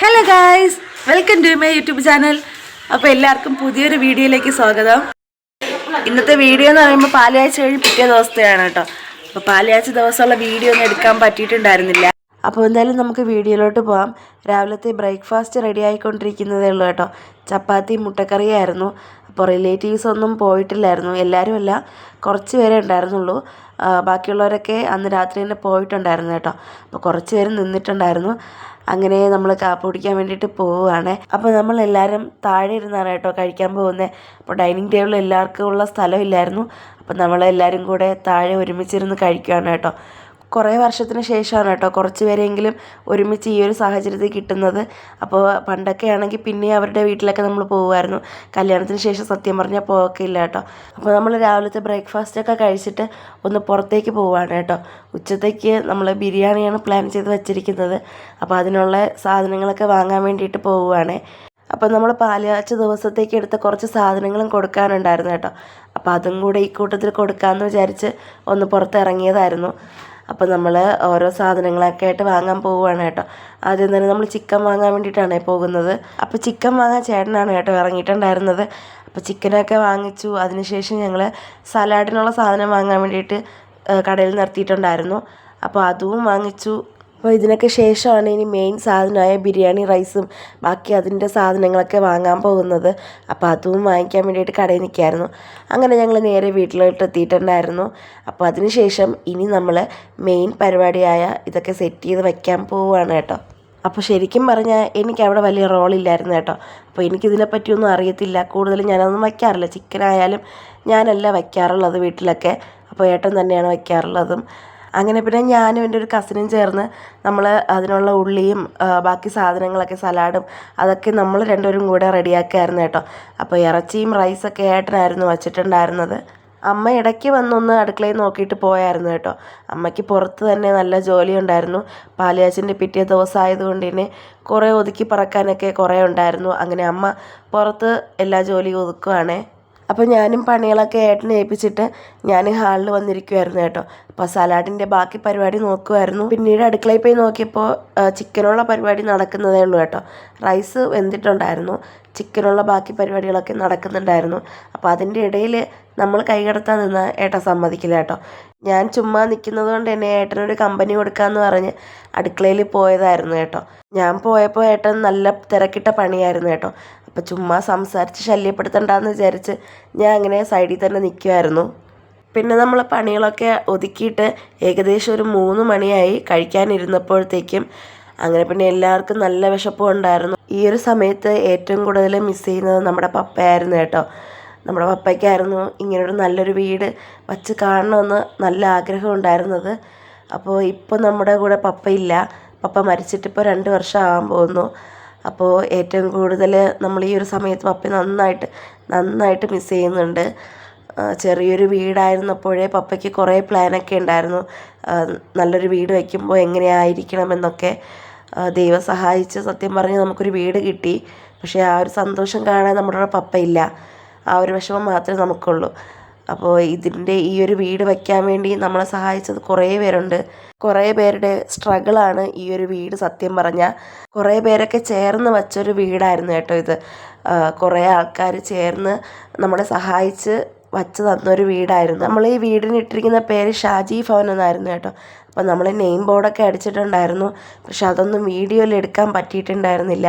Hello guys welcome to my YouTube channel അപ്പോൾ എല്ലാവർക്കും പുതിയൊരു വീഡിയോയിലേക്ക് സ്വാഗതം. ഇന്നത്തെ വീഡിയോ എന്ന് പറയുമ്പോൾ പാലയാഴ്ച കഴിഞ്ഞ് പിറ്റേ ദിവസത്തെയാണ് കേട്ടോ. അപ്പോൾ പാലയാഴ്ച ദിവസമുള്ള വീഡിയോ ഒന്നും എടുക്കാൻ പറ്റിയിട്ടുണ്ടായിരുന്നില്ല. അപ്പോൾ എന്തായാലും നമുക്ക് വീഡിയോയിലോട്ട് പോകാം രാവിലത്തെ ബ്രേക്ക്ഫാസ്റ്റ് റെഡി ആയിക്കൊണ്ടിരിക്കുന്നതേ ഉള്ളൂ കേട്ടോ. ചപ്പാത്തി മുട്ടക്കറിയായിരുന്നു. അപ്പോൾ റിലേറ്റീവ്സ് ഒന്നും പോയിട്ടില്ലായിരുന്നു. എല്ലാവരും അല്ല കുറച്ച് പേരെ ഉണ്ടായിരുന്നുള്ളൂ. ബാക്കിയുള്ളവരൊക്കെ അന്ന് രാത്രി തന്നെ പോയിട്ടുണ്ടായിരുന്നു കേട്ടോ. അപ്പോൾ കുറച്ച് പേര് നിന്നിട്ടുണ്ടായിരുന്നു. അങ്ങനെ നമ്മൾ കാപ്പ് കുടിക്കാൻ വേണ്ടിയിട്ട് പോവുകയാണ്. അപ്പോൾ നമ്മൾ എല്ലാവരും താഴെ ഇരുന്നാണ് കേട്ടോ കഴിക്കാൻ പോകുന്നത്. അപ്പോൾ ഡൈനിങ് ടേബിൾ എല്ലാവർക്കും ഉള്ള സ്ഥലമില്ലായിരുന്നു അപ്പോൾ നമ്മളെല്ലാവരും കൂടെ താഴെ ഒരുമിച്ചിരുന്ന് കഴിക്കുകയാണ് കേട്ടോ. കുറേ വർഷത്തിന് ശേഷമാണ് കേട്ടോ കുറച്ച് പേരെങ്കിലും ഒരുമിച്ച് ഈ ഒരു സാഹചര്യത്തിൽ കിട്ടുന്നത്. അപ്പോൾ പണ്ടൊക്കെ ആണെങ്കിൽ പിന്നെ അവരുടെ വീട്ടിലൊക്കെ നമ്മൾ പോകുമായിരുന്നു കല്യാണത്തിന് ശേഷം സത്യം പറഞ്ഞാൽ പോകക്കെ ഇല്ല കേട്ടോ. അപ്പോൾ നമ്മൾ രാവിലത്തെ ബ്രേക്ക്ഫാസ്റ്റ് ഒക്കെ കഴിച്ചിട്ട് ഒന്ന് പുറത്തേക്ക് പോവുകയാണ് കേട്ടോ. ഉച്ചത്തേക്ക് നമ്മൾ ബിരിയാണിയാണ് പ്ലാൻ ചെയ്ത് വെച്ചിരിക്കുന്നത്. അപ്പോൾ അതിനുള്ള സാധനങ്ങളൊക്കെ വാങ്ങാൻ വേണ്ടിയിട്ട് പോവുകയാണ്. അപ്പോൾ നമ്മൾ പാലാച്ച ദിവസത്തേക്ക് എടുത്ത കുറച്ച് സാധനങ്ങളും കൊടുക്കാനുണ്ടായിരുന്നു കേട്ടോ. അപ്പോൾ അതും കൂടെ ഈ കൂട്ടത്തിൽ കൊടുക്കാമെന്ന് വിചാരിച്ച് ഒന്ന് പുറത്തിറങ്ങിയതായിരുന്നു. അപ്പോൾ നമ്മൾ ഓരോ സാധനങ്ങളൊക്കെ ആയിട്ട് വാങ്ങാൻ പോവുകയാണ് കേട്ടോ. ആദ്യം തന്നെ നമ്മൾ ചിക്കൻ വാങ്ങാൻ വേണ്ടിയിട്ടാണ് പോകുന്നത്. അപ്പോൾ ചിക്കൻ വാങ്ങാൻ ചേട്ടനാണ് കേട്ടോ ഇറങ്ങിയിട്ടുണ്ടായിരുന്നത്. അപ്പോൾ ചിക്കനൊക്കെ വാങ്ങിച്ചു. അതിനുശേഷം ഞങ്ങൾ സലാഡിനുള്ള സാധനം വാങ്ങാൻ വേണ്ടിയിട്ട് കടയിൽ നിർത്തിയിട്ടുണ്ടായിരുന്നു. അപ്പോൾ അതും വാങ്ങിച്ചു. അപ്പോൾ ഇതിനൊക്കെ ശേഷമാണ് ഇനി മെയിൻ സാധനമായ ബിരിയാണി റൈസും ബാക്കി അതിന്റെ സാധനങ്ങളൊക്കെ വാങ്ങാൻ പോകുന്നത്. അപ്പോൾ അതും വാങ്ങിക്കാൻ വേണ്ടിയിട്ട് കടയിൽ നിൽക്കായിരുന്നു അങ്ങനെ ഞങ്ങൾ നേരെ വീട്ടിലോട്ട് എത്തിയിട്ടുണ്ടായിരുന്നു. അപ്പോൾ അതിന് ശേഷം ഇനി നമ്മൾ മെയിൻ പരിപാടിയായ ഇതൊക്കെ സെറ്റ് ചെയ്ത് വയ്ക്കാൻ പോവുകയാണ് കേട്ടോ. അപ്പോൾ ശരിക്കും പറഞ്ഞാൽ എനിക്ക് അവിടെ വലിയ റോളില്ലായിരുന്നു കേട്ടോ. അപ്പോൾ എനിക്കിതിനെപ്പറ്റിയൊന്നും അറിയത്തില്ല. കൂടുതലും ഞാനൊന്നും വയ്ക്കാറില്ല. ചിക്കനായാലും ഞാനല്ല വയ്ക്കാറുള്ളത് വീട്ടിലൊക്കെ. അപ്പോൾ ഏട്ടൻ തന്നെയാണ് വയ്ക്കാറുള്ളതും. അങ്ങനെ പിന്നെ ഞാനും എന്റെ ഒരു കസിനും ചേർന്ന് നമ്മൾ അതിനുള്ള ഉള്ളിയും ബാക്കി സാധനങ്ങളൊക്കെ സലാഡും അതൊക്കെ നമ്മൾ രണ്ടുപേരും കൂടെ റെഡിയാക്കായിരുന്നു കേട്ടോ. അപ്പോൾ ഇറച്ചിയും റൈസൊക്കെ ഏട്ടനായിരുന്നു വച്ചിട്ടുണ്ടായിരുന്നത്. അമ്മ ഇടയ്ക്ക് വന്നൊന്ന് അടുക്കളയിൽ നോക്കിയിട്ട് പോയായിരുന്നു കേട്ടോ. അമ്മയ്ക്ക് പുറത്ത് തന്നെ നല്ല ജോലി ഉണ്ടായിരുന്നു പാലിയാച്ചിന്റെ പിറ്റേ ദിവസം ആയതുകൊണ്ട് തന്നെ കുറേ ഒതുക്കി പറക്കാനൊക്കെ കുറേ ഉണ്ടായിരുന്നു. അങ്ങനെ അമ്മ പുറത്ത് എല്ലാ ജോലിയും ഒതുക്കുവാണേ. അപ്പോൾ ഞാനും പണികളൊക്കെ ഏട്ടനെ ഏൽപ്പിച്ചിട്ട് ഞാൻ ഹാളിൽ വന്നിരിക്കുമായിരുന്നു കേട്ടോ. അപ്പോൾ സലാഡിന്റെ ബാക്കി പരിപാടി നോക്കുമായിരുന്നു പിന്നീട് അടുക്കളയിൽ പോയി നോക്കിയപ്പോൾ ചിക്കനുള്ള പരിപാടി നടക്കുന്നതേ ഉള്ളൂ കേട്ടോ. റൈസ് വെന്തിട്ടുണ്ടായിരുന്നു. ചിക്കനുള്ള ബാക്കി പരിപാടികളൊക്കെ നടക്കുന്നുണ്ടായിരുന്നു. അപ്പോൾ അതിന്റെ ഇടയിൽ നമ്മൾ കൈകടത്താൻ നിന്ന ഏട്ടൻ സമ്മതിക്കില്ല കേട്ടോ. ഞാൻ ചുമ്മാ നിൽക്കുന്നത് കൊണ്ട് തന്നെ ഏട്ടനൊരു കമ്പനി കൊടുക്കാമെന്ന് പറഞ്ഞ് അടുക്കളയിൽ പോയതായിരുന്നു കേട്ടോ. ഞാൻ പോയപ്പോൾ ഏട്ടൻ നല്ല തിരക്കിട്ട പണിയായിരുന്നു കേട്ടോ. അപ്പോൾ ചുമ്മാ സംസാരിച്ച് ശല്യപ്പെടുത്തണ്ടെന്ന് വിചാരിച്ച് ഞാൻ അങ്ങനെ സൈഡിൽ തന്നെ നിൽക്കുമായിരുന്നു പിന്നെ നമ്മൾ പണികളൊക്കെ ഒതുക്കിയിട്ട് ഏകദേശം ഒരു മൂന്ന് മണിയായി കഴിക്കാനിരുന്നപ്പോഴത്തേക്കും അങ്ങനെ പിന്നെ എല്ലാവർക്കും നല്ല വിശപ്പും ഉണ്ടായിരുന്നു. ഈ ഒരു സമയത്ത് ഏറ്റവും കൂടുതൽ മിസ് ചെയ്യുന്നത് നമ്മുടെ പപ്പയായിരുന്നു കേട്ടോ. നമ്മുടെ പപ്പയ്ക്കായിരുന്നു ഇങ്ങനൊരു നല്ലൊരു വീട് വച്ച് കാണണമെന്ന് നല്ല ആഗ്രഹം ഉണ്ടായിരുന്നത്. അപ്പോൾ ഇപ്പോൾ നമ്മുടെ കൂടെ പപ്പയില്ല. പപ്പ മരിച്ചിട്ട് ഇപ്പോൾ രണ്ട് വർഷം ആകാൻ പോകുന്നു. അപ്പോൾ ഏറ്റവും കൂടുതൽ നമ്മൾ ഈ ഒരു സമയത്ത് പപ്പ നന്നായിട്ട് നന്നായിട്ട് മിസ് ചെയ്യുന്നുണ്ട്. ചെറിയൊരു വീടായിരുന്നപ്പോഴേ പപ്പയ്ക്ക് കുറേ പ്ലാനൊക്കെ ഉണ്ടായിരുന്നു. നല്ലൊരു വീട് വയ്ക്കുമ്പോൾ എങ്ങനെയായിരിക്കണമെന്നൊക്കെ എന്നൊക്കെ. ദൈവം സഹായിച്ച് സത്യം പറഞ്ഞ് നമുക്കൊരു വീട് കിട്ടി. പക്ഷേ ആ ഒരു സന്തോഷം കാണാൻ നമ്മുടെ പപ്പയില്ല. ആ ഒരു വിഷമം മാത്രമേ നമുക്കുള്ളൂ. അപ്പോൾ ഇതിന്റെ ഈ ഒരു വീട് വയ്ക്കാൻ വേണ്ടി നമ്മളെ സഹായിച്ചത് കുറേ പേരുണ്ട്. കുറേ പേരുടെ സ്ട്രഗിളാണ് ഈ ഒരു വീട് സത്യം പറഞ്ഞാൽ കുറേ പേരൊക്കെ ചേർന്ന് വച്ചൊരു വീടായിരുന്നു കേട്ടോ ഇത്. കുറേ ആൾക്കാർ ചേർന്ന് നമ്മളെ സഹായിച്ച് വച്ച് തന്നൊരു വീടായിരുന്നു. നമ്മൾ ഈ വീടിന് ഇട്ടിരിക്കുന്ന പേര് ഷാജി ഭവൻ എന്നായിരുന്നു കേട്ടോ. അപ്പോൾ നമ്മൾ നെയിം ബോർഡൊക്കെ അടിച്ചിട്ടുണ്ടായിരുന്നു. പക്ഷെ അതൊന്നും വീഡിയോയിൽ എടുക്കാൻ പറ്റിയിട്ടുണ്ടായിരുന്നില്ല.